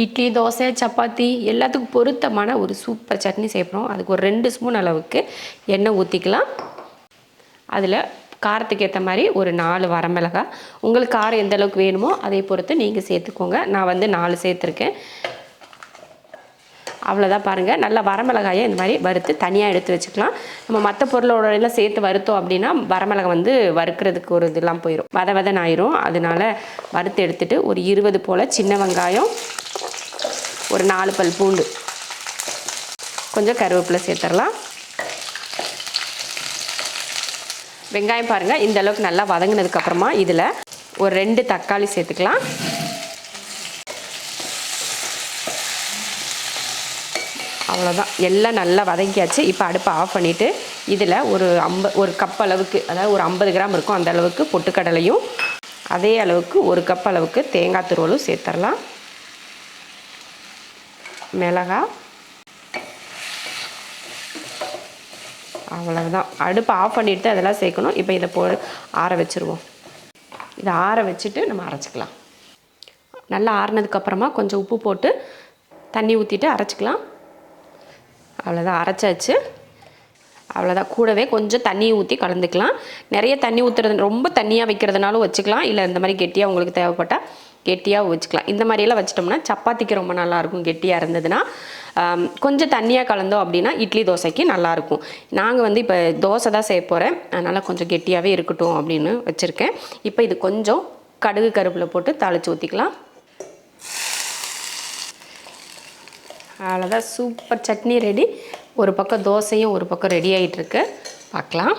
இட்லி தோசை சப்பாத்தி எல்லாத்துக்கும் பொருத்தமான ஒரு சூப்பர் சட்னி செய்யப்படுறோம் அதுக்கு ஒரு ரெண்டு ஸ்பூன் அளவுக்கு எண்ணெய் ஊற்றிக்கலாம் அதில் காரத்துக்கு ஏற்ற மாதிரி ஒரு நாலு வரமிளகாய். உங்களுக்கு காரம் எந்த அளவுக்கு வேணுமோ அதை பொறுத்து நீங்கள் சேர்த்துக்கோங்க. நான் வந்து நாலு சேர்த்துருக்கேன். அவ்வளோதான் பாருங்கள் நல்லா வரமிளகாயை இந்த மாதிரி வறுத்து தனியாக எடுத்து வச்சுக்கலாம். நம்ம மற்ற பொருளோட எல்லாம் சேர்த்து வறுத்தோம் அப்படின்னா வரமிளகாய் வந்து வறுக்கிறதுக்கு ஒரு இதெல்லாம் போயிடும் வத வதன் ஆயிரும். அதனால வறுத்து எடுத்துகிட்டு ஒரு இருபது போல் சின்ன வெங்காயம் ஒரு நாலு பல் பூண்டு. கொஞ்சம் கருவேப்பிலை சேர்த்துடலாம் வெங்காயம் பாருங்கள் இந்த அளவுக்கு நல்லா வதங்கினதுக்கப்புறமா இதில் ஒரு ரெண்டு தக்காளி சேர்த்துக்கலாம். அவ்வளோதான் எல்லாம் நல்லா வதங்கியாச்சு. இப்போ அடுப்பை ஆஃப் பண்ணிவிட்டு இதில் ஒரு ஐம்ப ஒரு கப் அளவுக்கு அதாவது ஒரு ஐம்பது கிராம் இருக்கும் அந்த அளவுக்கு பொட்டுக்கடலையும் அதே அளவுக்கு ஒரு கப் அளவுக்கு தேங்காய் துருவலும் சேர்த்துடலாம் மிளகாய் அவ்வளவுதான். அடுப்பை ஆஃப் பண்ணிவிட்டு அதெல்லாம் சேர்க்கணும். இப்போ இதை போ ஆற வச்சுருவோம். இதை ஆற வச்சுட்டு நம்ம அரைச்சிக்கலாம். நல்லா ஆறினதுக்கப்புறமா கொஞ்சம் உப்பு போட்டு தண்ணி ஊற்றிட்டு அரைச்சிக்கலாம். அவ்வளோதான் அரைச்சாச்சு. அவ்வளோதான் கூடவே கொஞ்சம் தண்ணி ஊற்றி கலந்துக்கலாம். நிறைய தண்ணி ஊற்றுறது ரொம்ப தண்ணியாக வைக்கிறதுனாலும் வச்சுக்கலாம். இல்லை இந்த மாதிரி கெட்டியாக உங்களுக்கு தேவைப்பட்டால் கெட்டியாக வச்சுக்கலாம் இந்த மாதிரியெல்லாம் வச்சிட்டோம்னா சப்பாத்திக்கு ரொம்ப நல்லாயிருக்கும் கெட்டியாக இருந்ததுன்னா. கொஞ்சம் தண்ணியாக கலந்தோம் அப்படின்னா இட்லி தோசைக்கு நல்லாயிருக்கும். நாங்கள் வந்து இப்போ தோசை தான் செய்ய போகிறேன் அதனால் கொஞ்சம் கெட்டியாகவே இருக்கட்டும் அப்படின்னு வச்சுருக்கேன். இப்போ இது கொஞ்சம் கடுகு கருப்பில் போட்டு தாளித்து ஊற்றிக்கலாம் அவ்வளோதான் சூப்பர். சட்னி ரெடி. ஒரு பக்கம் தோசையும் ஒரு பக்கம் ரெடி ஆகிட்டுருக்கு பார்க்கலாம்.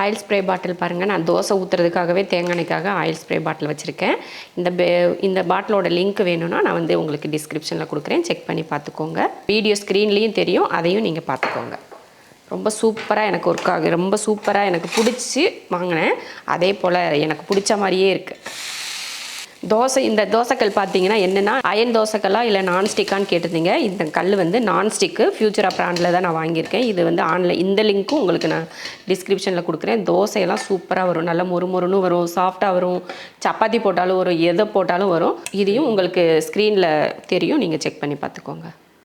ஆயில் ஸ்ப்ரே பாட்டில் பாருங்கள் நான் தோசை ஊற்றுறதுக்காகவே தேங்காய் எண்ணெய்க்காக ஆயில் ஸ்ப்ரே பாட்டில் வச்சுருக்கேன். இந்த பே இந்த பாட்டிலோட லிங்க் வேணும்னா நான் வந்து உங்களுக்கு டிஸ்கிரிப்ஷனில் கொடுக்குறேன். செக் பண்ணி பார்த்துக்கோங்க. வீடியோ ஸ்க்ரீன்லேயும் தெரியும் அதையும் நீங்கள் பார்த்துக்கோங்க. ரொம்ப சூப்பராக எனக்கு ஒர்க் ஆகுது ரொம்ப சூப்பராக எனக்கு பிடிச்சி வாங்கினேன். அதே போல் எனக்கு பிடிச்ச மாதிரியே இருக்குது தோசை இந்த தோசைக்கல் பார்த்தீங்கன்னா என்னென்னா அயன் தோசைக்கல்லா இல்லை நான்ஸ்டிக்கான்னு கேட்டிருந்தீங்க. இந்த கல் வந்து நான்ஸ்டிக்கு ஃபியூச்சரா ப்ராண்டில் தான் நான் வாங்கியிருக்கேன். இது வந்து ஆன்லைன் இந்த லிங்க்கும் உங்களுக்கு நான் டிஸ்கிரிப்ஷனில் கொடுக்குறேன். தோசையெல்லாம் சூப்பராக வரும். நல்ல மொறுமொறுன்னு வரும். சாஃப்டாக வரும். சப்பாத்தி போட்டாலும் வரும். எதை போட்டாலும் வரும். இதையும் உங்களுக்கு ஸ்க்ரீனில் தெரியும். நீங்கள் செக் பண்ணி பார்த்துக்கோங்க.